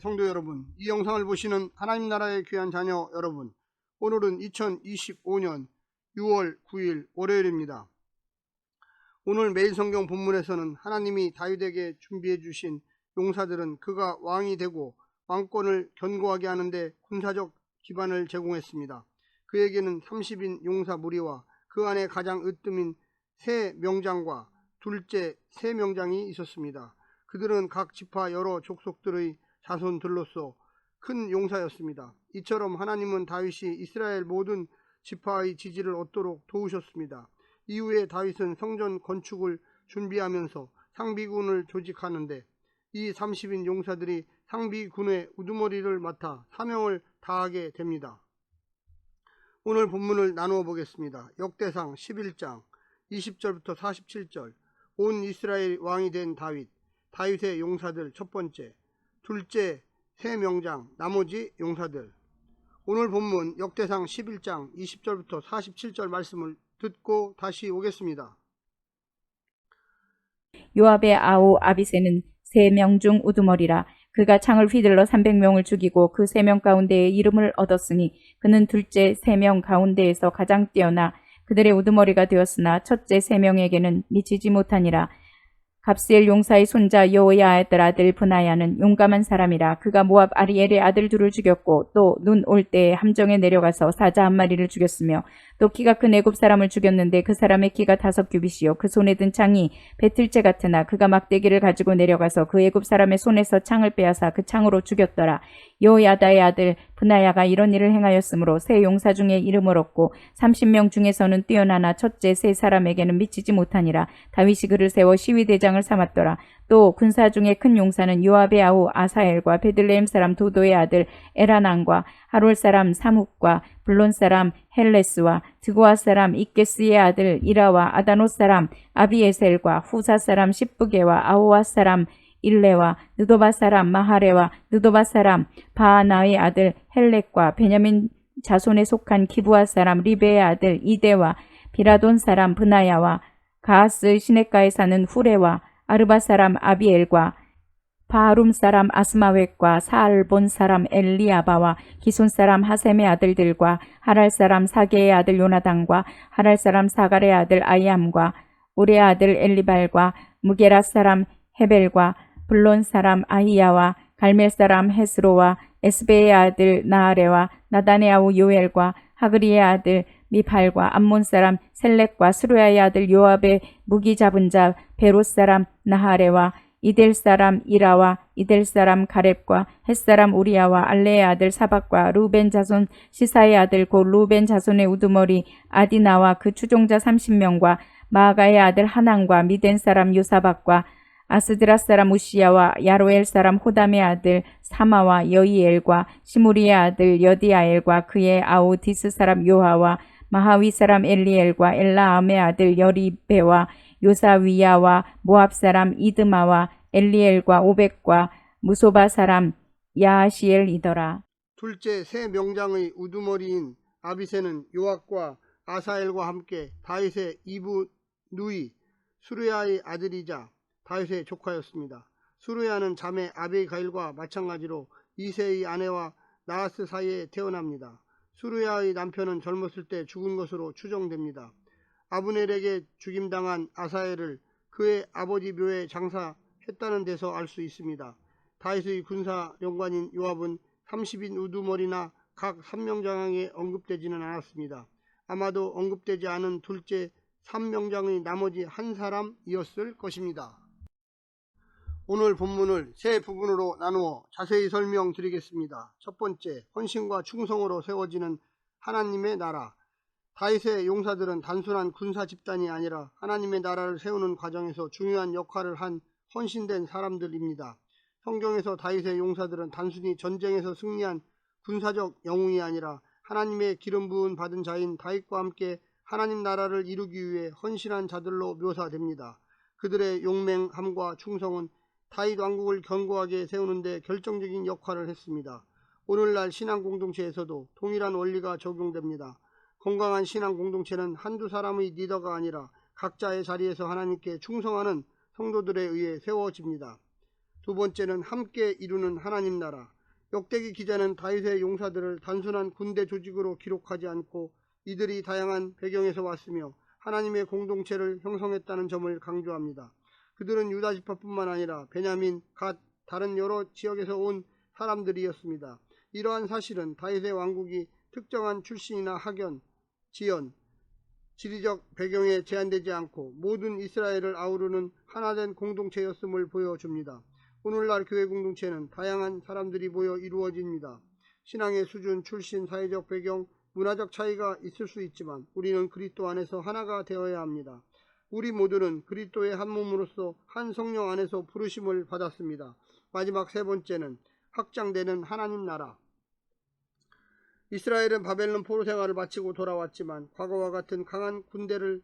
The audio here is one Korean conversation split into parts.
성도 여러분, 이 영상을 보시는 하나님 나라의 귀한 자녀 여러분, 오늘은 2025년 6월 9일 월요일입니다. 오늘 매일 성경 본문에서는 하나님이 다윗에게 준비해 주신 용사들은 그가 왕이 되고 왕권을 견고하게 하는데 군사적 기반을 제공했습니다. 그에게는 30인 용사 무리와 그 안에 가장 으뜸인 세 명장과 둘째 세 명장이 있었습니다. 그들은 각 지파 여러 족속들의 자손들로서 큰 용사였습니다. 이처럼 하나님은 다윗이 이스라엘 모든 지파의 지지를 얻도록 도우셨습니다. 이후에 다윗은 성전 건축을 준비하면서 상비군을 조직하는데 이 30인 용사들이 상비군의 우두머리를 맡아 사명을 다하게 됩니다. 오늘 본문을 나누어 보겠습니다. 역대상 11장 20절부터 47절 온 이스라엘 왕이 된 다윗 다윗의 용사들 첫 번째 둘째 세 명장 나머지 용사들 오늘 본문 역대상 11장 20절부터 47절 말씀을 듣고 다시 오겠습니다. 요압의 아우 아비세는 세 명 중 우두머리라 그가 창을 휘둘러 300명을 죽이고 그 세 명 가운데에 이름을 얻었으니 그는 둘째 세 명 가운데에서 가장 뛰어나 그들의 우두머리가 되었으나 첫째 세 명에게는 미치지 못하니라 갑스엘 용사의 손자 여호야의 아들 분하야는 용감한 사람이라 그가 모압 아리엘의 아들 둘을 죽였고 또 눈 올 때에 함정에 내려가서 사자 한 마리를 죽였으며 또 키가 큰 애굽 사람을 죽였는데 그 사람의 키가 다섯 규빗이요. 그 손에 든 창이 배틀째 같으나 그가 막대기를 가지고 내려가서 그 애굽 사람의 손에서 창을 빼앗아 그 창으로 죽였더라. 여호야다의 아들 분하야가 이런 일을 행하였으므로 세 용사 중에 이름을 얻고 30명 중에서는 뛰어나나 첫째 세 사람에게는 미치지 못하니라. 다윗이 그를 세워 시위대장을 삼았더라. 또 군사 중에 큰 용사는 요압의 아우 아사엘과 베들레헴 사람 도도의 아들 에라난과 하롤 사람 사묵과 블론 사람 헬레스와 드고아 사람 이게스의 아들 이라와 아다노 사람 아비에셀과 후사 사람 십부게와 아오아 사람 일레와 느도바 사람 마하레와 느도바 사람 바하나의 아들 헬렉과 베냐민 자손에 속한 기부아 사람 리베의 아들 이데와 비라돈 사람 브나야와 가하스 시내가에 사는 후레와 아르바 사람 아비엘과 바하룸 사람 아스마웻과 사알본 사람 엘리아바와 기손 사람 하셈의 아들들과 하랄 사람 사게의 아들 요나단과 하랄 사람 사갈의 아들 아이암과 우레 아들 엘리발과 무게라 사람 헤벨과 블론 사람 아히야와 갈멜 사람 헤스로와 에스베의 아들 나아레와 나단의 아우 요엘과 하그리의 아들 미팔과 암몬 사람 셀렉과 스루야의 아들 요압의 무기 잡은 자 베롯 사람 나하레와 이델 사람 이라와 이델 사람 가렙과 햇 사람 우리야와 알레의 아들 사박과 루벤 자손 시사의 아들 곧 루벤 자손의 우두머리 아디나와 그 추종자 30명과 마아가의 아들 하난과 미덴 사람 요사박과 아스드라 사람 우시야와 야로엘 사람 호담의 아들 사마와 여이엘과 시무리의 아들 여디아엘과 그의 아우 디스 사람 요하와 마하위 사람 엘리엘과 엘라암의 아들 여리베와 요사위야와 모압 사람 이드마와 엘리엘과 오백과 무소바 사람 야시엘이더라. 둘째 세 명장의 우두머리인 아비세는 요압과 아사엘과 함께 다윗의 이부 누이 수르야의 아들이자 다윗의 조카였습니다. 수르야는 자매 아비가일과 마찬가지로 이세의 아내와 나하스 사이에 태어납니다. 수르야의 남편은 젊었을 때 죽은 것으로 추정됩니다. 아브넬에게 죽임당한 아사엘을 그의 아버지 묘에 장사했다는 데서 알 수 있습니다. 다윗의 군사령관인 요압은 30인 우두머리나 각 3명장에 언급되지는 않았습니다. 아마도 언급되지 않은 둘째 3명장의 나머지 한 사람이었을 것입니다. 오늘 본문을 세 부분으로 나누어 자세히 설명드리겠습니다. 첫 번째, 헌신과 충성으로 세워지는 하나님의 나라. 다윗의 용사들은 단순한 군사 집단이 아니라 하나님의 나라를 세우는 과정에서 중요한 역할을 한 헌신된 사람들입니다. 성경에서 다윗의 용사들은 단순히 전쟁에서 승리한 군사적 영웅이 아니라 하나님의 기름 부은 받은 자인 다윗과 함께 하나님 나라를 이루기 위해 헌신한 자들로 묘사됩니다. 그들의 용맹함과 충성은 다윗 왕국을 견고하게 세우는데 결정적인 역할을 했습니다. 오늘날 신앙 공동체에서도 동일한 원리가 적용됩니다. 건강한 신앙 공동체는 한두 사람의 리더가 아니라 각자의 자리에서 하나님께 충성하는 성도들에 의해 세워집니다. 두 번째는 함께 이루는 하나님 나라. 역대기 기자는 다윗의 용사들을 단순한 군대 조직으로 기록하지 않고 이들이 다양한 배경에서 왔으며 하나님의 공동체를 형성했다는 점을 강조합니다. 그들은 유다 지파뿐만 아니라 베냐민, 갓, 다른 여러 지역에서 온 사람들이었습니다. 이러한 사실은 다윗의 왕국이 특정한 출신이나 학연, 지연, 지리적 배경에 제한되지 않고 모든 이스라엘을 아우르는 하나된 공동체였음을 보여줍니다. 오늘날 교회 공동체는 다양한 사람들이 모여 이루어집니다. 신앙의 수준, 출신, 사회적 배경, 문화적 차이가 있을 수 있지만 우리는 그리스도 안에서 하나가 되어야 합니다. 우리 모두는 그리스도의 한 몸으로서 한 성령 안에서 부르심을 받았습니다. 마지막 세 번째는 확장되는 하나님 나라. 이스라엘은 바벨론 포로 생활을 마치고 돌아왔지만 과거와 같은 강한 군대를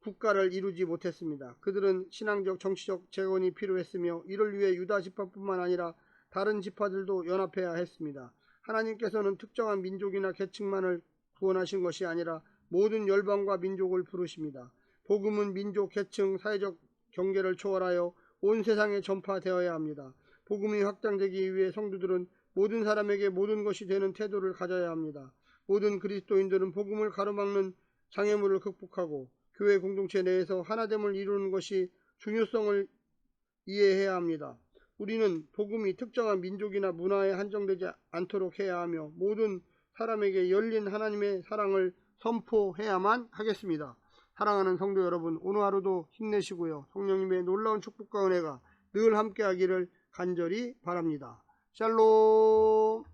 국가를 이루지 못했습니다. 그들은 신앙적 정치적 재건이 필요했으며 이를 위해 유다 지파뿐만 아니라 다른 지파들도 연합해야 했습니다. 하나님께서는 특정한 민족이나 계층만을 구원하신 것이 아니라 모든 열방과 민족을 부르십니다. 복음은 민족, 계층, 사회적 경계를 초월하여 온 세상에 전파되어야 합니다. 복음이 확장되기 위해 성도들은 모든 사람에게 모든 것이 되는 태도를 가져야 합니다. 모든 그리스도인들은 복음을 가로막는 장애물을 극복하고 교회 공동체 내에서 하나됨을 이루는 것이 중요성을 이해해야 합니다. 우리는 복음이 특정한 민족이나 문화에 한정되지 않도록 해야 하며 모든 사람에게 열린 하나님의 사랑을 선포해야만 하겠습니다. 사랑하는 성도 여러분, 오늘 하루도 힘내시고요. 성령님의 놀라운 축복과 은혜가 늘 함께하기를 간절히 바랍니다. 下喽。